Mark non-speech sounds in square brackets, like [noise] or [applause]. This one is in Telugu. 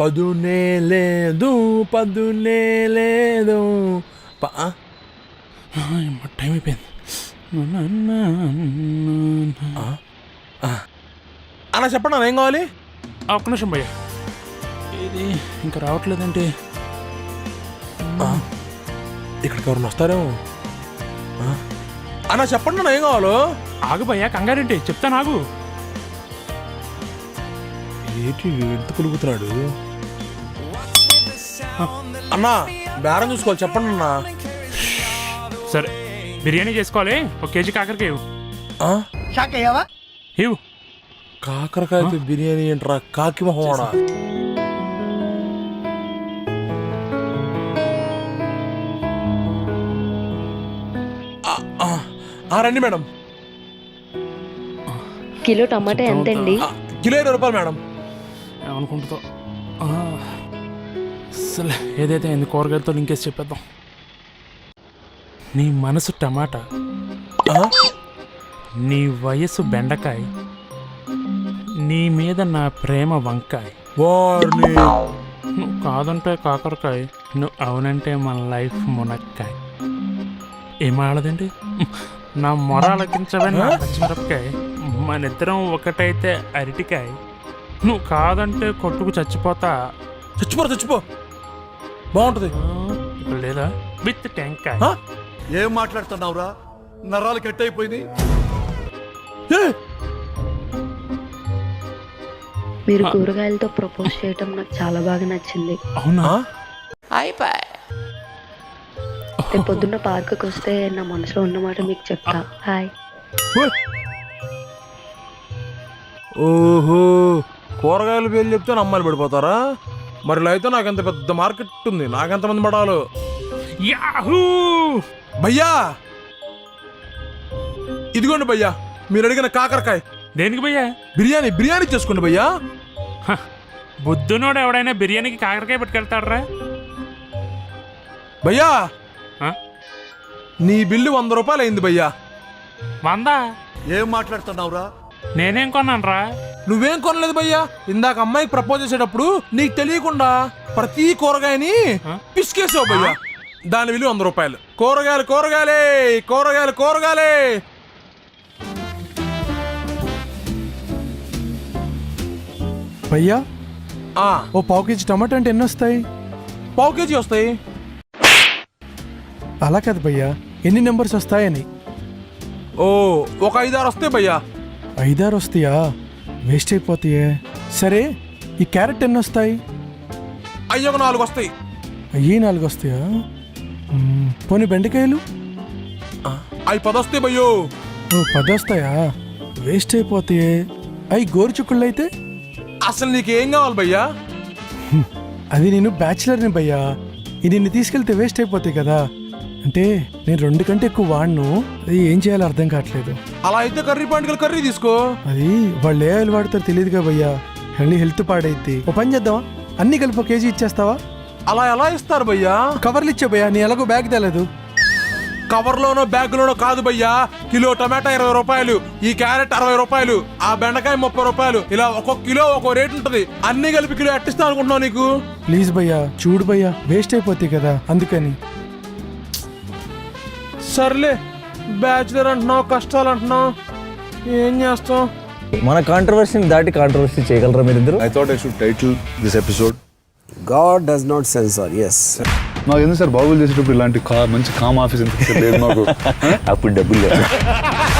పదునే లేదు పదునే లేదు? టైం అయిపోయింది. అన్న చెప్పండి అన్న ఏం కావాలి? ఒక్క నిమిషం భయ్య. ఇది ఇంకా రావట్లేదంటే. ఇక్కడికి ఎవరిని వస్తారేమో? అన్న చెప్పండి అన్న ఏం కావాలో? ఆగు భయ్య కంగారేంటి? చెప్తాను ఆగు. ఏంటి ఎంత కులుగుతున్నాడు అన్న బేరం చూసుకోవాలి. చెప్పండి అన్న. సరే బిర్యానీ చేసుకోవాలి. ఒక కేజీ కాకరకాయ ఇవ్వు. ఆ? ఇవ్వు. కాకరకాయతో బిర్యానీ ఏంట్రా? కాకి మొహమాడా ఆ, ఆ, ఆ, రండి మేడం. కిలో టమాటా ఎంతండి? కిలో ఇరవై రూపాయలు మేడం. ఏమనుకుంటుందో అసలు ఏదైతే అయింది కూరగాయలతో లింకేసి చెప్పేద్దాం. నీ మనసు టమాటా? నీ వయసు బెండకాయ. నీ మీద నా ప్రేమ వంకాయ. నువ్వు కాదంటే కాకరకాయ. నువ్వు అవునంటే మన లైఫ్ మునక్కాయ. ఏం ఆడదండి? నా మొర అలకించవే నా పచ్చిమిరపకాయ. మన ఇద్దరం ఒకటైతే అరటికాయ. నువ్వు కాదంటే కొట్టుకు చచ్చిపోతా. చచ్చిపో చచ్చిపో. బాగుంటది. లేదా? విత్ టెంకాయ. ఆ? ఏం మాట్లాడుతున్నావురా? నరాలు కట్ అయిపోయినాయి ఏ! మీరు కూరగాయలతో ప్రపోజ్ చేయటం నాకు చాలా బాగా నచ్చింది. అవునా? ఆ? రేపు పొద్దున్న పార్కుకి వస్తే నా మనసులో ఉన్నమాట మీకు చెప్తా. హాయ్ ఓయ్. ఓహో కూరగాయల పేర్లు చెప్తే అమ్మాయిలు పడిపోతారా? మరి ఇలా అయితే నాకు ఎంత పెద్ద మార్కెట్ ఉంది నాకెంత మంది పడాలో? యాహూ! భయ్యా! ఇదిగోండి భయ్యా మీరు అడిగిన కాకరకాయ. దేనికి భయ్యా? బిర్యానీ బిర్యానీ చేసుకోండి భయ్యా. హ, బుద్ధునోడు ఎవడైనా బిర్యానీకి కాకరకాయ పట్టుకెళ్తాడ్రా? భయ్యా? నీ బిల్లు వంద రూపాయలు అయింది భయ్యా. వందా? ఏం మాట్లాడుతున్నావురా? నేనేం కొన్నాను రా నువ్వేం కొనలేదు భయ్యా? ఇందాక అమ్మాయికి ప్రపోజ్ చేసేటప్పుడు నీకు తెలియకుండా ప్రతి కూరగాయని? పిసికేసావు భయ్యా. దాని విలువ వంద రూపాయలు. కూరగాయలు కూరగాయలే కూరగాయలు కూరగాయలే. భయ్యా ఆ, ఓ పావు కేజీ టమాటా అంటే ఎన్ని వస్తాయి? పావు కేజీ వస్తాయి. అలా కాదు భయ్యా ఎన్ని నెంబర్స్ వస్తాయని? ఓ ఒక ఐదారు వస్తాయి భయ్యా. ఐదారు వస్తాయా? వేస్ట్ అయిపోతాయే. సరే ఈ క్యారెట్ ఎన్ని వస్తాయి? అయ్యి నాలుగు వస్తాయి. అయ్యి నాలుగు వస్తాయా? మ్మ్, పోనీ బెండకాయలు? అవి పది వస్తాయి భయ్యో. ఓ పది వస్తాయా? వేస్ట్ అయిపోతాయే. అవి గోరుచుక్కుళ్ళు అయితే? అసలు నీకేం కావాలి భయ్యా? అది నేను బ్యాచిలర్ని భయ్యా. ఇది నిన్ను తీసుకెళ్తే వేస్ట్ అయిపోతాయి కదా. అంటే నేను రెండు కంటే ఎక్కువ వాడను. అది ఏం చేయాలో అర్థం కావట్లేదు. అలా అయితే కర్రీ పాయింట్ కర్రీ తీసుకో. అది వాళ్ళు ఏ ఆయిల్ వాడతారో తెలియదుగా భయ్యా. మళ్ళీ హెల్త్ పాడైద్ది. ఓ పని చేద్దామా? అన్ని కలిపి ఒక కేజీ ఇచ్చేస్తావా? అలా ఎలా ఇస్తారు భయ్యా? కవర్లు ఇచ్చే భయ్యా నీ ఎలాగో బ్యాగ్ తేలేదు. కవర్లోనో బ్యాగులోనో కాదు భయ్యా. కిలో టమాటా ఇరవై రూపాయలు ఈ క్యారెట్ అరవై రూపాయలు ఆ బెండకాయ ముప్పై రూపాయలు ఇలా ఒక్కొక్క కిలో ఒక్కో రేట్ ఉంటది. అన్ని కలిపి కిలో ఎట్టిస్తా అనుకుంటున్నావు నీకు? ప్లీజ్ భయ్యా చూడు భయ్యా వేస్ట్ అయిపోతాయి కదా అందుకని. సర్లే బ్యాచులర్ అంటున్నావు కష్టాలు అంటున్నావు ఏం చేస్తాం మన కాంట్రవర్సీని దాటి కాంట్రవర్సీ చేయగలరా మీరిద్దరు I thought I should title this episode. God does not censor, yes. నాకు ఎందుకు సార్ బాగులు చేసేటప్పుడు ఇలాంటి కా మంచి కామ్ ఆఫీస్ ఎందుకు సార్ లేదు మాకు [laughs] అప్పుడు డబ్బులు లేవు [laughs]